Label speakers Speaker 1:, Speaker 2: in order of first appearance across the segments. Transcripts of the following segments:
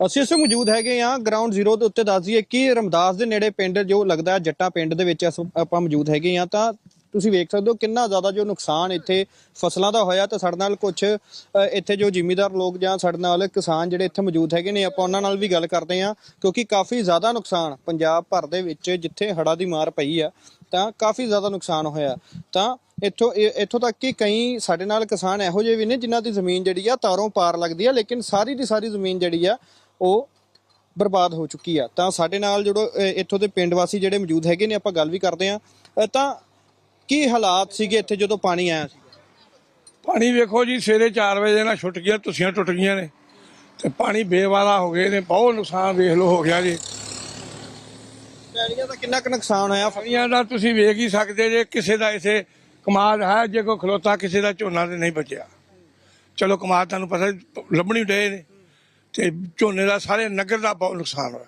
Speaker 1: ਅਸੀਂ ਇਸ ਮੌਜੂਦ ਹੈਗੇ ਆ ਗਰਾਊਂਡ ਜ਼ੀਰੋ ਦੇ ਉੱਤੇ ਦੱਸ ਦਈਏ ਕਿ ਰਮਦਾਸ ਦੇ ਨੇੜੇ ਪਿੰਡ ਜੋ ਲੱਗਦਾ ਹੈ, ਜੱਟਾ ਪਿੰਡ ਦੇ ਵਿੱਚ ਅਸ- ਆਪਾਂ ਮੌਜੂਦ ਹੈਗੇ ਆ ਤਾਂ ਤੁਸੀਂ ਵੇਖ ਸਕਦੇ ਹੋ ਕਿੰਨਾ ਜ਼ਿਆਦਾ ਜੋ ਨੁਕਸਾਨ ਇੱਥੇ ਫਸਲਾਂ ਦਾ ਹੋਇਆ ਤਾਂ ਸਾਡੇ ਨਾਲ ਕੁਝ ਇੱਥੇ ਜੋ ਜ਼ਿਮੀਦਾਰ ਲੋਕ ਜਾਂ ਸਾਡੇ ਨਾਲ ਕਿਸਾਨ ਜਿਹੜੇ ਇੱਥੇ ਮੌਜੂਦ ਹੈਗੇ ਨੇ, ਆਪਾਂ ਉਹਨਾਂ ਨਾਲ ਵੀ ਗੱਲ ਕਰਦੇ ਆ ਕਿਉਂਕਿ ਕਾਫੀ ਜ਼ਿਆਦਾ ਨੁਕਸਾਨ ਪੰਜਾਬ ਭਰ ਦੇ ਵਿੱਚ ਜਿੱਥੇ ਹੜ੍ਹਾਂ ਦੀ ਮਾਰ ਪਈ ਆ, ਤਾਂ ਕਾਫੀ ਜ਼ਿਆਦਾ ਨੁਕਸਾਨ ਹੋਇਆ। ਤਾਂ ਇੱਥੋਂ ਇੱਥੋਂ ਤੱਕ ਕਿ ਕਈ ਸਾਡੇ ਨਾਲ ਕਿਸਾਨ ਇਹੋ ਜਿਹੇ ਵੀ ਨੇ ਜਿਨ੍ਹਾਂ ਦੀ ਜ਼ਮੀਨ ਜਿਹੜੀ ਆ ਤਾਰੋਂ ਪਾਰ ਲੱਗਦੀ ਆ, ਲੇਕਿਨ ਸਾਰੀ ਦੀ ਸਾਰੀ ਜ਼ਮੀਨ ਜਿਹੜੀ ਆ ਉਹ ਬਰਬਾਦ ਹੋ ਚੁੱਕੀ ਆ। ਤਾਂ ਸਾਡੇ ਨਾਲ ਜਿਹੜੋ ਇੱਥੋਂ ਦੇ ਪਿੰਡ ਵਾਸੀ ਜਿਹੜੇ ਮੌਜੂਦ ਹੈਗੇ ਨੇ ਆਪਾਂ ਗੱਲ ਵੀ ਕਰਦੇ ਆ ਤਾਂ ਕੀ ਹਾਲਾਤ ਸੀਗੇ ਇੱਥੇ ਜਦੋਂ ਪਾਣੀ ਆਇਆ ਸੀ?
Speaker 2: ਪਾਣੀ ਵੇਖੋ ਜੀ ਸਵੇਰੇ 4 ਵਜੇ ਨਾਲ ਛੁੱਟ ਗਿਆ ਤੁਸੀਆਂ ਟੁੱਟ ਗਈਆਂ ਨੇ। ਤੇ ਪਾਣੀ ਬੇਵਾਲਾ ਹੋ ਗਏ ਨੇ ਬਹੁਤ ਨੁਕਸਾਨ ਵੇਖ ਲਓ ਹੋ ਗਿਆ ਜੀ।
Speaker 1: ਪੈਲੀਆਂ ਦਾ ਕਿੰਨਾ ਕੁ ਨੁਕਸਾਨ ਹੋਇਆ?
Speaker 2: ਫਲੀਆਂ ਦਾ ਤੁਸੀਂ ਵੇਖ ਹੀ ਸਕਦੇ ਜੇ ਕਿਸੇ ਦਾ ਇਥੇ ਕਮਾਦ ਹੈ ਜੇ ਕੋਈ ਖਲੋਤਾ ਕਿਸੇ ਦਾ ਝੋਨਾ ਤੇ ਨਹੀਂ ਬਚਿਆ। ਚਲੋ ਕਮਾਦ ਤੁਹਾਨੂੰ ਪਤਾ ਲੱਭਣੀ ਡਏ ਨੇ। ਤੇ ਝੋਨੇ ਦਾ ਸਾਰੇ ਨਗਰ ਦਾ ਬਹੁਤ ਨੁਕਸਾਨ ਹੋਇਆ।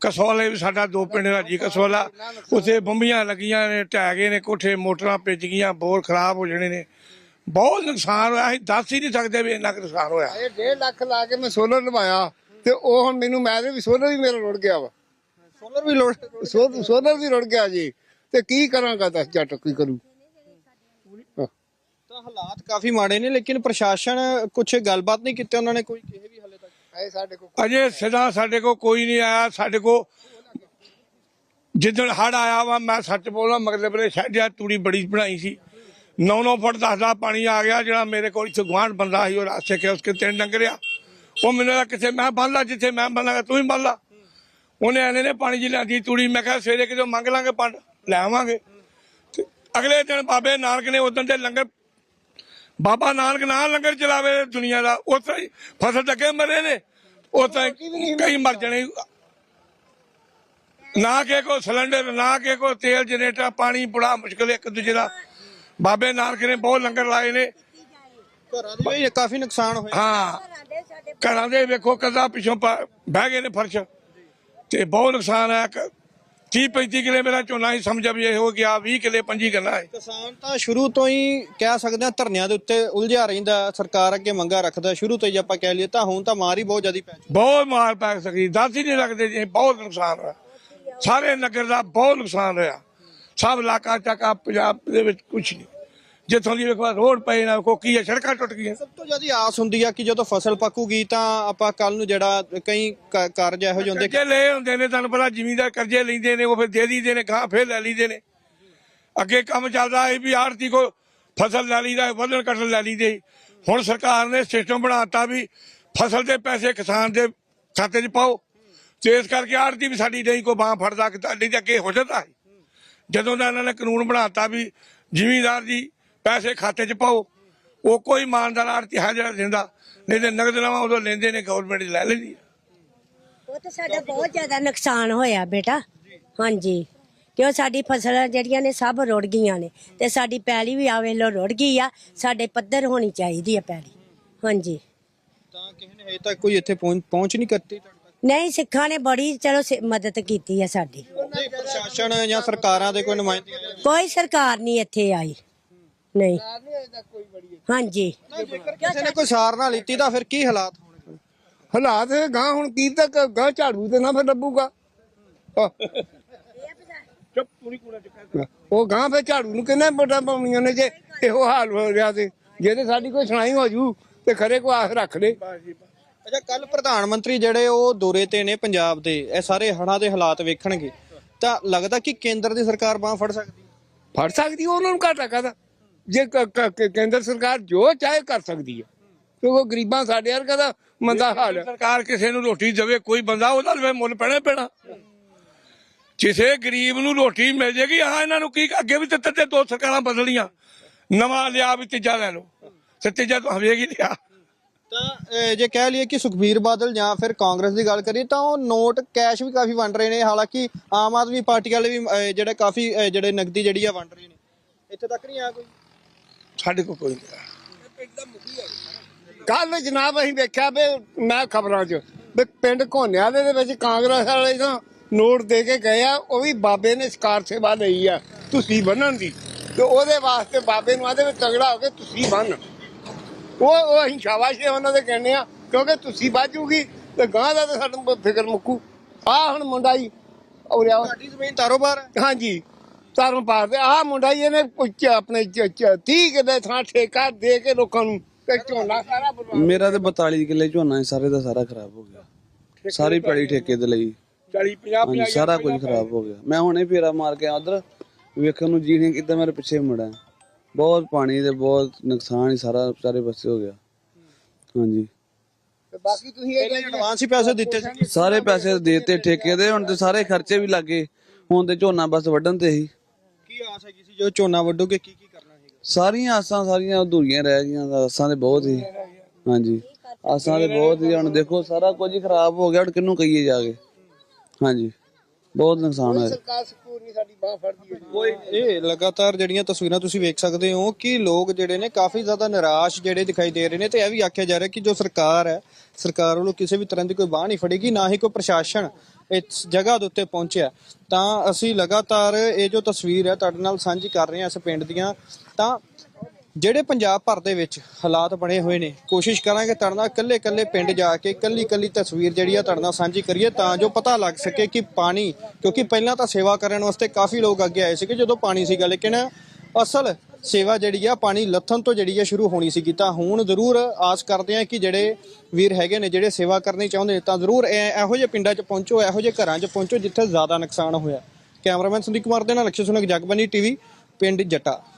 Speaker 2: ਕਸੋਲੇ ਵੀ ਸਾਡਾ ਦੋ ਪਿੰਡ ਦਾ ਜੀ ਕਸੋਲਾ ਉਥੇ ਬੰਬੀਆਂ ਲੱਗੀਆਂ ਨੇ ਢਹਿ ਗਏ ਨੇ ਕੋਠੇ ਮੋਟਰਾਂ ਭਿੱਜ ਗਈਆਂ ਬੋਰ ਖਰਾਬ ਹੋ ਜਾਣੇ ਨੇ। ਬਹੁਤ ਨੁਕਸਾਨ ਹੋਇਆ ਅਸੀਂ ਦੱਸ ਹੀ ਨਹੀਂ ਸਕਦੇ ਵੀ ਇੰਨਾ ਕੁ ਨੁਕਸਾਨ ਹੋਇਆ।
Speaker 3: ਇਹ 1.5 ਲੱਖ ਲਾ ਕੇ ਮੈਂ ਸੋਲਰ ਲਵਾਇਆ ਤੇ ਉਹ ਹੁਣ ਮੈਨੂੰ ਮੈਂ ਵੀ ਸੋਲਰ ਵੀ ਮੇਰਾ ਰੁੜ ਗਿਆ ਵਾ।
Speaker 1: ਸੋਲਰ ਵੀ
Speaker 3: ਸੋ- ਸੋਲਰ ਵੀ ਰੁੜ ਗਿਆ ਜੀ। ਤੇ ਕੀ ਕਰਾਂਗਾ ਦੱਸ ਜੱਟ ਕੀ ਕਰੂ।
Speaker 1: ਹਾਲਾਤ ਕਾਫੀ ਮਾੜੇ ਨੇ ਲੇਕਿਨ ਪ੍ਰਸ਼ਾਸਨ ਕੁਝ ਗੱਲਬਾਤ ਨਹੀਂ ਕੀਤੀ ਉਹਨਾਂ ਨੇ ਕੋਈ ਕਿਸੇ ਵੀ ਹਾਲੇ ਤੱਕ।
Speaker 3: ਇਹ ਸਾਡੇ ਕੋਲ
Speaker 2: ਅਜੇ ਸਦਾ ਸਾਡੇ ਕੋ ਕੋਈ ਨਹੀਂ ਆਇਆ ਸਾਡੇ ਕੋ ਜਿੱਦਣ ਹੜ ਆਇਆ ਵਾ ਮੈਂ ਸੱਚ ਬੋਲਾਂ ਮਗਲੇ ਬਰੇ ਛੱਡਿਆ ਤੂੜੀ ਬੜੀ ਬਣਾਈ ਸੀ। 9-9 ਫੁੱਟ ਦੱਸਦਾ ਪਾਣੀ ਆ ਗਿਆ ਜਿਹੜਾ ਮੇਰੇ ਕੋਲ ਇੱਥੇ ਬੰਦਾ ਸੀ ਉਹ ਰਾਸਤੇ ਕੇ ਉਸਕੇ ਤਿੰਨ ਡੰਗਰਿਆ ਉਹ ਮੈਨੂੰ ਲੱਗਾ ਕਿਥੇ? ਮੈਂ ਬੰਨ ਲਾ ਜਿੱਥੇ ਮੈਂ ਬੰਨਾਂਗਾ ਤੂੰ ਹੀ ਬੰਨ ਲਾ। ਉਹਨੇ ਆਨੇ ਨੇ ਪਾਣੀ ਜੀ ਲਿਆਂਦੀ ਤੂੜੀ ਮੈਂ ਕਿਹਾ ਸਵੇਰੇ ਕਿਤੇ ਮੰਗ ਲਾਂਗੇ ਪੰਡ ਲੈ ਆਵਾਂਗੇ। ਤੇ ਅਗਲੇ ਦਿਨ ਬਾਬੇ ਨਾਨਕ ਨੇ ਉਦੋਂ ਦੇ ਲੰਗਰ ਬਾਬਾ ਨਾਨਕ ਨਾਲ ਲੰਗਰ ਚਲਾਵੇ ਦੁਨੀਆ ਦਾ ਤਰ੍ਹਾਂ ਹੀ ਫਸਲ ਲੱਗੇ ਮਰੇ ਨੇ ਹੀ ਕਈ ਮਰ ਜਾਣੇ। ਨਾ ਕਿ ਕੋ ਸਿਲੰਡਰ ਨਾ ਕਿ ਕੋ ਤੇਲ ਜਨਰੇਟਰ ਪਾਣੀ ਬੜਾ ਮੁਸ਼ਕਲ ਇੱਕ ਦੂਜੇ ਦਾ। ਬਾਬੇ ਨਾਨਕ ਨੇ ਬਹੁਤ ਲੰਗਰ ਲਾਏ ਨੇ।
Speaker 1: ਘਰਾਂ ਦੇ ਵੀ ਕਾਫੀ ਨੁਕਸਾਨ ਹੋਇਆ।
Speaker 2: ਹਾਂ। ਘਰਾਂ ਦੇ ਵੇਖੋ ਕਦਾ ਪਿਛੋਂ ਬਹਿ ਗਏ ਨੇ ਫਰਸ਼। ਤੇ ਬਹੁਤ ਨੁਕਸਾਨ ਹੈ। 30 35 ਕਿਲੇ ਮੇਰਾ ਝੋਨਾ ਹੀ ਸਮਝ ਵੀ ਇਹ ਹੋ ਗਿਆ 20 ਕਿਲੇ 25 ਕਿੱਲਾ ਹੈ
Speaker 1: ਕਿਸਾਨ ਤਾਂ ਸ਼ੁਰੂ ਤੋਂ ਹੀ ਕਹਿ ਸਕਦੇ ਆ ਧਰਨਿਆਂ ਦੇ ਉੱਤੇ ਉਲਝਿਆ ਰਹਿੰਦਾ ਸਰਕਾਰ ਅੱਗੇ ਮੰਗਾ ਰੱਖਦਾ ਸ਼ੁਰੂ ਤੋਂ ਹੀ ਆਪਾਂ ਕਹਿ ਲਈਏ ਤਾਂ ਹੁਣ ਤਾਂ ਮਾਰ ਹੀ ਬਹੁਤ ਜ਼ਿਆਦੀ ਪੈ ਚੁੱਕੀ
Speaker 2: ਬਹੁਤ ਮਾਰ ਪੈ ਸਕੀ ਦੱਸ ਹੀ ਨਹੀਂ ਲੱਗਦੇ ਜੀ ਬਹੁਤ ਨੁਕਸਾਨ ਹੋਇਆ। ਸਾਰੇ ਨਗਰ ਦਾ ਬਹੁਤ ਨੁਕਸਾਨ ਹੋਇਆ। ਸਭ ਇਲਾਕਾ ਚੱਕਾ ਪੰਜਾਬ ਦੇ ਵਿੱਚ ਕੁਝ ਨਹੀਂ। ਜਿੱਥੋਂ ਦੀ ਵੇਖੋ ਰੋਡ ਪਏ ਨਾ ਕੋ ਕੀ ਹੈ ਸੜਕਾਂ ਟੁੱਟ ਗਈਆਂ।
Speaker 1: ਸਭ ਤੋਂ ਜ਼ਿਆਦਾ ਆਸ ਹੁੰਦੀ ਆ ਕਿ ਜਦੋਂ ਫਸਲ ਪੱਕੂਗੀ ਤਾਂ ਆਪਾਂ ਕੱਲ ਨੂੰ ਜਿਹੜਾ ਕਈ ਕ- ਕਾਰਜ ਇਹੋ ਜਿਹੇ ਹੁੰਦੇ
Speaker 2: ਕਰਜ਼ੇ ਲਏ ਹੁੰਦੇ ਨੇ ਤੁਹਾਨੂੰ ਪਤਾ ਜ਼ਮੀਨਦਾਰ ਕਰਜ਼ੇ ਲੈਂਦੇ ਨੇ ਉਹ ਫਿਰ ਦੇ ਦਈਦੇ ਨੇ ਗਾਂ ਫਿਰ ਲੈ ਲਈਦੇ ਨੇ। ਅੱਗੇ ਕੰਮ ਚੱਲਦਾ ਹੈ ਵੀ ਆੜਤੀ ਕੋ ਫਸਲ ਲੈ ਲਈਦਾ ਵਧਣ ਕਟਣ ਲੈ ਲਈਦੇ ਹੁਣ ਸਰਕਾਰ ਨੇ ਸਿਸਟਮ ਬਣਾਤਾ ਵੀ ਫਸਲ ਦੇ ਪੈਸੇ ਕਿਸਾਨ ਦੇ ਖਾਤੇ 'ਚ ਪਾਓ। ਤੇ ਇਸ ਕਰਕੇ ਆੜਤੀ ਵੀ ਸਾਡੀ ਨਹੀਂ ਕੋ ਬਾਹ ਫੜਦਾ ਕਿ ਤੁਹਾਡੀ ਤੇ ਅੱਗੇ ਹੋ ਜਾਂਦਾ ਸੀ। ਜਦੋਂ ਦਾ ਇਹਨਾਂ ਨੇ ਕਾਨੂੰਨ ਬਣਾਤਾ ਵੀ ਜ਼ਿਮੀਂਦਾਰ ਦੀ ਪੈਸੇ ਖਾਤੇ 'ਚ ਪਾਓ। ਉਹ ਕੋਈ ਇਮਾਨਦਾਰ ਆੜਤੀ ਹੈ ਜਿਹੜਾ ਦਿੰਦਾ। ਨਹੀਂ ਤੇ ਨਗਦ ਲਵਾਂ ਉਦੋਂ ਲੈਂਦੇ ਨੇ ਗਵਰਨਮੈਂਟ ਲੈ ਲੈਂਦੀ ਹੈ
Speaker 4: ਉਹ ਤਾਂ ਸਾਡਾ ਬਹੁਤ ਜ਼ਿਆਦਾ ਨੁਕਸਾਨ ਹੋਇਆ ਬੇਟਾ। ਹਾਂਜੀ। ਕਿਉਂ ਸਾਡੀ ਫਸਲਾਂ ਜਿਹੜੀਆਂ ਨੇ ਸਭ ਰੁੜ ਗਈਆਂ ਨੇ। ਤੇ ਸਾਡੀ ਪੈਲੀ ਵੀ ਆਵੇ ਲੋ ਰੁੜ ਗਈ ਆ। ਸਾਡੇ ਪੱਧਰ ਹੋਣੀ ਚਾਹੀਦੀ ਆ ਪੈਲੀ। ਹਾਂਜੀ।
Speaker 1: ਤਾਂ ਕਿਸੇ ਨੇ ਹਜੇ ਤੱਕ ਕੋਈ ਇੱਥੇ ਪਹੁੰਚ ਪਹੁੰਚ ਨਹੀਂ ਕਰਤੀ ਤੁਹਾਡੇ ਤੱਕ?
Speaker 4: ਨਹੀਂ ਸਿੱਖਾਂ ਨੇ ਬੜੀ ਚਲੋ ਸ- ਮਦਦ ਕੀਤੀ ਆ ਸਾਡੀ।
Speaker 1: ਨਹੀਂ, ਪ੍ਰਸ਼ਾਸਨ ਜਾਂ ਸਰਕਾਰਾਂ ਦੇ ਕੋਈ ਨੁਮਾਇੰਦੇ ਆਏ?
Speaker 4: ਕੋਈ ਸਰਕਾਰ ਨਹੀਂ ਇੱਥੇ ਆਈ। ਨਹੀਂ। ਹਾਂਜੀ।
Speaker 1: ਜੇਕਰ ਕਿਸੇ ਨੇ ਕੋਈ ਸਾਰ ਨਾ ਲਿੱਤੀ ਤਾਂ ਫਿਰ ਕੀ ਹਾਲਾਤ ਹੋਣਗੇ?
Speaker 3: ਹਾਲਾਤ ਗਾਂ ਹੁਣ ਕੀ ਤੱਕ ਗਾਂ ਝਾੜੂ ਤੇ ਨਾ ਫਿਰ ਲੱਭੂਗਾ। ਆਹ,
Speaker 2: ਚੁੱਪ ਪੂਰੀ ਕੂੜਾ ਚੁੱਕਾ
Speaker 3: ਉਹ ਗਾਂ ਫਿਰ ਝਾੜੂ ਨੂੰ ਕਿੰਨੇ ਵੋਟਾਂ ਪਾਉਣੀਆਂ ਨੇ ਜੇ ਇਹੋ ਹਾਲ ਹੋ ਰਿਹਾ ਤੇ ਜੇ ਤੇ ਸਾਡੀ ਕੋਈ ਸੁਣਾਈ ਹੋ ਜੂ ਤੇ ਖਰੇ ਕੋ ਆਸ ਰੱਖ ਲੈ।
Speaker 1: ਅੱਛਾ ਕੱਲ ਪ੍ਰਧਾਨ ਮੰਤਰੀ ਜਿਹੜੇ ਉਹ ਦੌਰੇ ਤੇ ਨੇ ਪੰਜਾਬ ਦੇ ਇਹ ਸਾਰੇ ਹੜ੍ਹਾਂ ਦੇ ਹਾਲਾਤ ਵੇਖਣਗੇ। ਤਾਂ ਲੱਗਦਾ ਕਿ ਕੇਂਦਰ ਦੀ ਸਰਕਾਰ ਬਾਹ ਫੜ ਸਕਦੀ। ਹੈ
Speaker 3: ਫੜ ਸਕਦੀ ਉਹਨਾਂ ਨੂੰ ਘਾਟਾ ਕਾਹਦਾ? ਜੇ ਕ- ਕ- ਕ- ਕੇਂਦਰ ਸਰਕਾਰ ਜੋ ਚਾਹੇ ਕਰ ਸਕਦੀ ਹੈ। ਕਿਉਂਕਿ ਗਰੀਬਾਂ ਸਾਡੇ ਵਰਗਾ ਦਾ ਮੰਦਾ ਹਾਲ ਹੈ।
Speaker 2: ਸਰਕਾਰ ਕਿਸੇ ਨੂੰ ਰੋਟੀ ਦੇਵੇ ਕੋਈ ਬੰਦਾ ਉਹਦਾ ਲਵੇ ਮੁੱਲ ਪੈਣਾ ਹੀ ਪੈਣਾ। ਕਿਸੇ ਗਰੀਬ ਨੂੰ ਰੋਟੀ ਮਿਲ ਜੇਗੀ ਹਾਂ ਇਹਨਾਂ ਨੂੰ ਕੀ ਅੱਗੇ ਵੀ ਤੇ ਤੇ ਦੋ ਸਰਕਾਰਾਂ ਬਦਲੀਆਂ ਨਵਾਂ ਲਿਆ ਵੀ ਤੀਜਾ ਲੈ ਲਓ। ਤੇ ਤੀਜਾ ਤਾਂ ਹਵੇਗੀ ਲਿਆ।
Speaker 1: ਤਾਂ ਜੇ ਕਹਿ ਲਈਏ ਕਿ ਸੁਖਬੀਰ ਬਾਦਲ ਜਾਂ ਫਿਰ ਕਾਂਗਰਸ ਦੀ ਗੱਲ ਕਰੀਏ ਤਾਂ ਉਹ ਨੋਟ ਕੈਸ਼ ਵੀ ਕਾਫੀ ਵੰਡ ਰਹੇ ਨੇ। ਹਾਲਾਂਕਿ ਆਮ ਆਦਮੀ ਪਾਰਟੀ ਵਾਲੇ ਵੀ ਜਿਹੜੇ ਕਾਫੀ ਅਹ, ਜਿਹੜੇ ਨਗਦੀ ਜਿਹੜੀ ਆ ਵੰਡ ਰਹੇ ਨੇ। ਇੱਥੇ ਤੱਕ ਨਹੀਂ ਆ ਕੋਈ?
Speaker 2: ਸਾਡੇ ਕੋਲ ਕੋਈ ਨਹੀਂ।
Speaker 3: ਕੱਲ ਜਨਾਬ ਅਸੀਂ ਵੇਖਿਆ ਵੀ ਮੈਂ ਖਬਰਾਂ 'ਚ ਵੀ ਪਿੰਡ ਘੋਨਿਆਂ ਦੇ ਵਿੱਚ ਕਾਂਗਰਸ ਵਾਲੇ ਤਾਂ ਨੋਟ ਦੇ ਕੇ ਗਏ ਆ ਉਹ ਵੀ ਬਾਬੇ ਨੇ ਸਕਾਰ ਸੇਵਾ ਲਈ ਆ ਤੁਸੀਂ ਬੰਨਣ ਦੀ। ਤੇ ਉਹਦੇ ਵਾਸਤੇ ਬਾਬੇ ਨੂੰ ਆਦੇ ਤਗੜਾ ਹੋ ਕੇ ਤੁਸੀਂ ਬੰਨ। ਉਹ ਉਹ ਅਸੀਂ ਸ਼ਾਬਾਸ਼ ਉਹਨਾਂ ਦੇ ਕਹਿੰਦੇ ਆ ਕਿਉਂਕਿ ਤੁਸੀਂ ਬਾਜੂਗੀ ਤੇ ਗਾਂ ਦਾ ਤਾਂ ਸਾਨੂੰ ਫਿਕਰ ਮੁੱਕੂ। ਆ ਹੁਣ ਮੁੰਡਾ ਹੀ ਔਰ ਆ
Speaker 1: ਤੁਹਾਡੀ ਜ਼ਮੀਨ ਤਾਰੋਬਾਰ ਹੈ?
Speaker 3: ਹਾਂਜੀ। ਤਾਰੋਂ ਪਾਰ ਦੇ ਆ ਮੁੰਡਾ ਹੀ ਇਹਨੇ ਪੁੱਛ ਆਪਣੇ 30 ਕਿਲੇ ਥਾਂ ਠੇਕਾ ਦੇ ਕੇ ਲੋਕਾਂ ਨੂੰ ਤੇ ਝੋਨਾ ਸਾਰਾ ਬਰਬਾਦ
Speaker 5: ਮੇਰਾ ਤੇ 42 ਕਿੱਲੇ ਝੋਨਾ ਹੈ ਸਾਰੇ ਦਾ ਸਾਰਾ ਖਰਾਬ ਹੋ ਗਿਆ। ਸਾਰੀ ਪੈੜੀ ਠੇਕੇ ਤੇ ਲਈ।
Speaker 2: 40 50
Speaker 5: ਹਾਂਜੀ ਸਾਰਾ ਕੁਝ ਖਰਾਬ ਹੋ ਗਿਆ। ਮੈਂ ਹੁਣੇ ਫੇਰਾ ਮਾਰ ਕੇ ਉਧਰ ਵੇਖਣ ਨੂੰ ਜੀ ਨਹੀਂ ਕਿਦਾਂ ਮੇਰੇ ਪਿੱਛੇ ਮੁੜਿਆ। ਬਹੁਤ ਪਾਣੀ ਤੇ ਬਹੁਤ ਨੁਕਸਾਨ ਹੀ ਸਾਰਾ ਸਾਰੇ ਪਾਸੇ ਹੋ ਗਿਆ। ਹਾਂਜੀ।
Speaker 3: ਤੇ ਬਾਕੀ ਤੁਸੀਂ ਇਹ
Speaker 1: ਪਹਿਲੇ ਐਡਵਾਂਸ ਹੀ ਪੈਸੇ ਦਿੱਤੇ ਸੀ।
Speaker 5: ਸਾਰੇ ਪੈਸੇ ਦੇਤੇ ਠੇਕੇ ਦੇ ਹੁਣ ਤੇ ਸਾਰੇ ਖਰਚੇ ਵੀ ਲੱਗੇ ਹੁਣ ਤੇ ਝੋਨਾ ਬਸ ਵੱਢਣ ਤੇ ਹੀ।
Speaker 1: ਹੈਗੀ ਸੀ ਜੋ ਝੋਨਾ ਵੱਢੋਗੇ ਕੀ ਕੀ ਕਰਨਾ ਹੈਗਾ
Speaker 5: ਸਾਰੀਆਂ ਆਸਾਂ ਸਾਰੀਆਂ ਅਧੂਰੀਆਂ ਰਹਿ ਗਈਆਂ ਆਸਾਂ ਤੇ ਬਹੁਤ ਹੀ। ਹਾਂਜੀ। ਆਸਾਂ ਤੇ ਬਹੁਤ ਹੀ ਹੁਣ ਦੇਖੋ ਸਾਰਾ ਕੁਝ ਹੀ ਖਰਾਬ ਹੋ ਗਿਆ ਹੁਣ ਕਿਹਨੂੰ ਕਹੀਏ ਜਾ ਕੇ? ਹਾਂਜੀ। ਬਹੁਤ ਨੁਕਸਾਨ ਹੋਇਆ।
Speaker 3: ਸਰਕਾਰ ਸਕੂਰ ਨਹੀਂ ਸਾਡੀ ਬਾਹ ਫੜਦੀ ਹੈ।
Speaker 1: ਕੋਈ ਇਹ ਲਗਾਤਾਰ ਜਿਹੜੀਆਂ ਤਸਵੀਰਾਂ ਤੁਸੀਂ ਵੇਖ ਸਕਦੇ ਹੋ ਕਿ ਲੋਕ ਜਿਹੜੇ ਨੇ ਕਾਫੀ ਜ਼ਿਆਦਾ ਨਿਰਾਸ਼ ਜਿਹੜੇ ਦਿਖਾਈ ਦੇ ਰਹੇ ਨੇ ਤੇ ਇਹ ਵੀ ਆਖਿਆ ਜਾ ਰਿਹਾ ਕਿ ਜੋ ਸਰਕਾਰ ਹੈ ਸਰਕਾਰ ਵੱਲੋਂ ਕਿਸੇ ਵੀ ਤਰ੍ਹਾਂ ਦੀ ਕੋਈ ਬਾਹ ਨਹੀਂ ਫੜੇਗੀ ਨਾ ਹੀ ਕੋਈ ਪ੍ਰਸ਼ਾਸਨ ਇਸ ਜਗ੍ਹਾ ਦੇ ਉੱਤੇ ਪਹੁੰਚਿਆ। ਤਾਂ ਅਸੀਂ ਲਗਾਤਾਰ ਇਹ ਜੋ ਤਸਵੀਰ ਹੈ ਤੁਹਾਡੇ ਨਾਲ ਸਾਂਝੀ ਕਰ ਰਹੇ ਹਾਂ ਇਸ ਪਿੰਡ ਦੀਆਂ। ਤਾਂ ਜਿਹੜੇ ਪੰਜਾਬ ਭਰ ਦੇ ਵਿੱਚ ਹਾਲਾਤ ਬਣੇ ਹੋਏ ਨੇ, ਕੋਸ਼ਿਸ਼ ਕਰਾਂਗੇ ਤੁਹਾਡੇ ਨਾਲ ਇਕੱਲੇ ਇਕੱਲੇ ਪਿੰਡ ਜਾ ਕੇ ਇਕੱਲੀ ਇਕੱਲੀ ਤਸਵੀਰ ਜਿਹੜੀ ਆ ਤੁਹਾਡੇ ਨਾਲ ਸਾਂਝੀ ਕਰੀਏ ਤਾਂ ਜੋ ਪਤਾ ਲੱਗ ਸਕੇ ਕਿ ਪਾਣੀ, ਕਿਉਂਕਿ ਪਹਿਲਾਂ ਤਾਂ ਸੇਵਾ ਕਰਨ ਵਾਸਤੇ ਕਾਫੀ ਲੋਕ ਅੱਗੇ ਆਏ ਸੀਗੇ ਜਦੋਂ ਪਾਣੀ ਸੀਗਾ ਲੇਕਿਨ ਅਸਲ ਸੇਵਾ ਜਿਹੜੀ ਆ, ਪਾਣੀ ਲੱਥਣ ਤੋਂ ਜਿਹੜੀ ਆ ਸ਼ੁਰੂ ਹੋਣੀ ਸੀਗੀ। ਤਾਂ ਹੁਣ ਜ਼ਰੂਰ ਆਸ ਕਰਦੇ ਆ ਕਿ ਜਿਹੜੇ ਵੀਰ ਹੈਗੇ ਨੇ, ਜਿਹੜੇ ਸੇਵਾ ਕਰਨੀ ਚਾਹੁੰਦੇ ਨੇ, ਤਾਂ ਜ਼ਰੂਰ ਇਹ- ਇਹੋ ਜਿਹੇ ਪਿੰਡਾਂ 'ਚ ਪਹੁੰਚੋ, ਇਹੋ ਜਿਹੇ ਘਰਾਂ 'ਚ ਪਹੁੰਚੋ ਜਿੱਥੇ ਜ਼ਿਆਦਾ ਨੁਕਸਾਨ ਹੋਇਆ। ਕੈਮਰਾਮੈਨ ਸੰਦੀਪ ਕੁਮਾਰ ਦੇ ਨਾਲ ਅਕਸ਼ੇ ਸੁਨਕ, ਜਗਬਨੀ ਟੀਵੀ, ਪਿੰਡ ਜੱਟਾ।